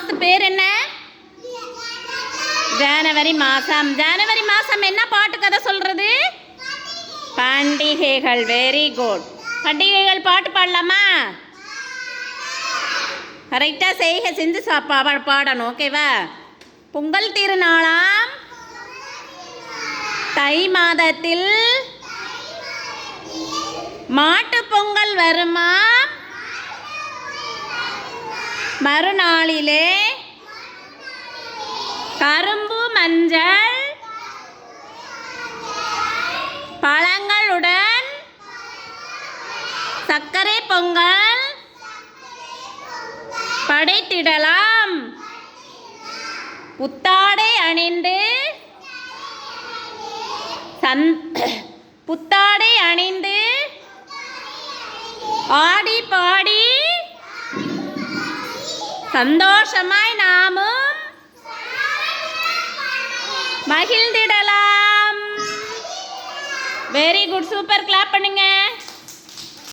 மாசம் பேர் என்ன? ஜனவரி மாசம். ஜனவரி மாசம் என்ன பாட்டு கதை சொல்றது? பண்டிகைகள். வெரி குட் பண்டிகைகள் பாட்டு பாடலாமா? கரெக்டாக செய்க செஞ்சு பாடணும். ஓகேவா பொங்கல் திருநாளாம் தை மாதத்தில் மாட்டுப் பொங்கல் வருமாம்? மறுநாளிலே கரும்பு மஞ்சள் பழங்களுடன் சர்க்கரை பொங்கல் படைத்திடலாம். புத்தாடை அணிந்து சந் புத்தாடை அணிந்து ஆடி பாடி சந்தோஷமாய் நாமும் மகிழ்ந்திடலாம். வெரி குட் சூப்பர் கிளாப் பண்ணுங்க.